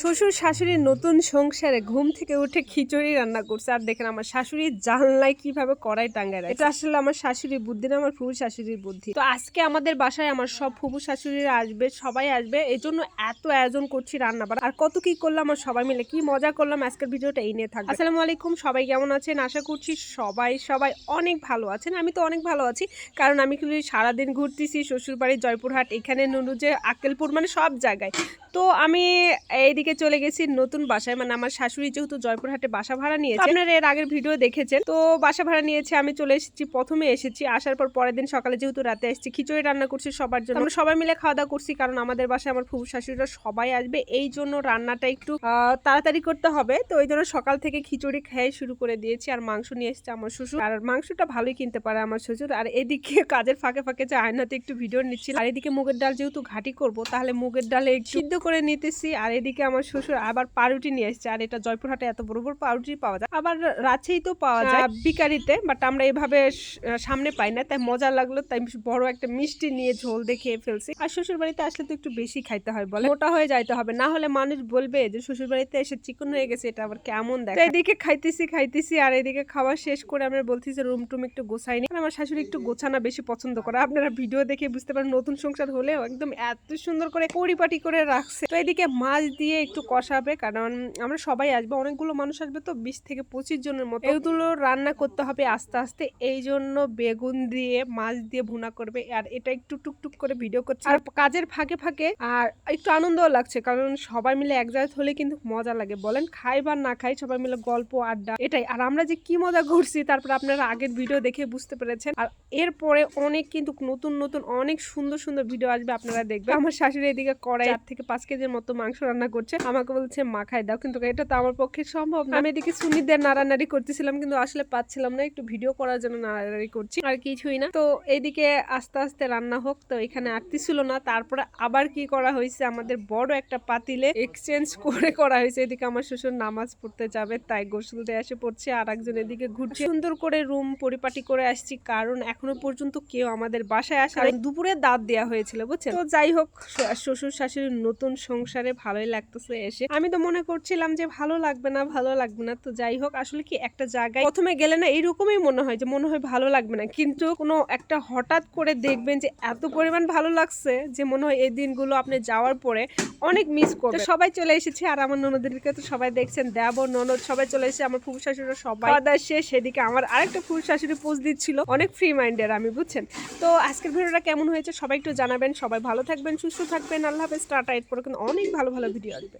শ্বশুর শাশুড়ির নতুন সংসারে ঘুম থেকে উঠে খিচুড়ি রান্না করছে। আর দেখেন আমার শাশুড়ি জানলায় কীভাবে কড়াই টাঙ্গায়। এটা আসলে আমার শাশুড়ির বুদ্ধি না, আমার ফুবু শাশুড়ির বুদ্ধি। তো আজকে আমাদের বাসায় আমার সব ফুবু শাশুড়িরা আসবে, সবাই আসবে। এই জন্য এত আয়োজন করছি রান্না বাড়া আর কত কি করলাম আর সবাই মিলে কি মজা করলাম, আজকের ভিডিওটা এই নিয়ে থাকবে। আসসালামু আলাইকুম, সবাই কেমন আছেন? আশা করছি সবাই সবাই অনেক ভালো আছেন। আমি তো অনেক ভালো আছি, কারণ আমি কিন্তু সারাদিন ঘুরতেছি শ্বশুরবাড়ি, জয়পুরহাট, এখানে নুনুজে আক্কেলপুর মানে সব জায়গায়। তো আমি এইদিকে চলে গেছি নতুন বাসায়। মানে আমার শাশুড়ি যেহেতু জয়পুরহাটে বাসা ভাড়া নিয়েছে। আপনারা এর আগের ভিডিও দেখেছেন। তো বাসা ভাড়া নিয়েছে আমি চলে এসেছি প্রথমে এসেছি। আসার পর পরের দিন সকালে যেহেতু রাতে এসেছি খিচুড়ি রান্না করছি সবার জন্য। আমরা সবাই মিলে খাওয়া দাওয়া করছি কারণ আমাদের বাসায় আমার ফুফু শাশুড়িরা সবাই আসবে। এই জন্য রান্নাটা একটু তাড়াতাড়ি করতে হবে। তো ওই জন্য সকাল থেকে খিচুড়ি খেয়ে শুরু করে দিয়েছি আর মাংস নিয়ে এসেছে আমার শ্বশুর। আর মাংসটা ভালোই কিনতে পারে আমার শ্বশুর। আর এদিকে কাজের ফাঁকে ফাঁকে যে আয়নাতে একটু ভিডিও নিচ্ছিল। আর এদিকে মুগের ডাল যেহেতু ঘাটি করব তাহলে মুগের ডালে একটু সিদ্ধ করে নিতেছি আর এদিকে আমার শ্বশুর আবার পাউরুটি নিয়ে এসেছে আর এটা জয়পুরহাটে এত বড় বড় পাউরুটি পাওয়া যায়। আবার রাঁচেই তো পাওয়া যায় বিকারিতে বাট আমরা এভাবে সামনে পাই না তাই মজা লাগল তাই বড় একটা মিষ্টি নিয়ে ঝোল দিয়ে খেয়ে ফেলছি। আর শ্বশুর বাড়িতে আসলে তো একটু বেশি খাইতে হয় বলে মোটা হয়ে যাইতে হবে না হলে মানুষ বলবে যে শ্বশুর বাড়িতে এসে চিকন হয়ে গেছে এটা আবার কেমন দেখ। এদিকে খাইতেছি খাইতেছি আর এদিকে খাওয়া শেষ করে আমরা বলতেছি রুম টুম একটু গোছাইনি। আমার শাশুড়ি একটু গোছানা বেশি পছন্দ করে আপনারা ভিডিও দেখে বুঝতে পারেন নতুন সংসার হলেও একদম এত সুন্দর করে পরিপাটি করে রাখছে তো এদিকে মাছ দিয়ে একটু কষাবে, কারণ আমরা সবাই আসবে, অনেকগুলো মানুষ আসবে তো বিশ থেকে পঁচিশ জনের মতো। এগুলো রান্না করতে হবে আস্তে আস্তে, এই জন্য বেগুন দিয়ে, মাছ দিয়ে ভুনা করবে। আর এটা একটু টুকটুক করে ভিডিও করছে। আর কাজের ফাঁকে ফাঁকে, আর একটু আনন্দও লাগছে, কারণ সবাই মিলে এক জায়গায় হলে কিন্তু মজা লাগে। বলেন, খাই বা না খাই, সবাই মিলে গল্প, আড্ডা, এটাই। আর আমরা যে কি মজা করছি, তারপর আপনারা আগের ভিডিও দেখে বুঝতে পেরেছেন। আর এরপরে অনেক কিন্তু নতুন নতুন, অনেক সুন্দর সুন্দর ভিডিও আসবে, আপনারা দেখবেন। আমার শাশুড়ি এদিকে কড়াই থেকে পাঁচ কেজির মতো মাংস রান্না করছে। আমাকে বলছে মাখাই দাও। কিন্তু এটা তো আমার পক্ষে সম্ভব না। আমি এদিকে সুনিদের নাড়ানাড়ি করতেছিলাম, কিন্তু আসলে পাচ্ছিলাম না। একটু ভিডিও করার জন্য নাড়ানাড়ি করছি। আর কিছুই না। তো এইদিকে আস্তে আস্তে রান্না হোক। তো এখানে আটতি ছিল না। তারপরে আবার কি করা হয়েছে? আমাদের বড় একটা পাতিলে এক্সচেঞ্জ করে করা হয়েছে। এদিকে আমার শ্বশুর নামাজ পড়তে যাবে, তাই গোসল দিয়ে এসে পড়ছে। আর একজন এদিকে ঘুরছে। সুন্দর করে রুম পরিপাটি করে আসছি। কারণ এখনও পর্যন্ত কেউ আমাদের বাসায় আসে দুপুরে দাঁত দেওয়া হয়েছিল, বুঝছেন? তো যাই হোক, শ্বশুর শাশুড়ির নতুন সংসারে ভালোই লাগতেছে এসে। আমি তো মনে করছিলাম যে ভালো লাগবে না, ভালো লাগবে না। তো যাই হোক, আসলে কি একটা জায়গায় প্রথমে গেলে না এইরকমই মনে হয় যে মনে হয় ভালো লাগবে না। কিন্তু কোনো একটা হঠাৎ করে দেখবেন যে এত পরিমাণ ভালো লাগছে যে মনে হয় এই দিনগুলো আপনি যাওয়ার পরে অনেক মিস করবে সবাই চলে এসেছে আর আমার ননদেরকে তো সবাই দেখছেন, দেব, ননদ সবাই চলে এসেছে। আমার ফুফু শাশুড়ি সবাই। দাওয়া শেষ সেদিকে আমার আরেকটা ফুফু শাশুড়ি পোস্ট দিচ্ছিল। অনেক ফ্রি মাইন্ডের আমি, বুঝছেন? তো আজকের ভিডিওটা কেমন হয়েছে সবাই একটু জানাবেন। সবাই ভালো থাকবেন, সুস্থ থাকবেন। আল্লাহ হাফেজ, টাটা, এরপরে কিন্তু অনেক ভালো ভালো ভিডিও আসবে।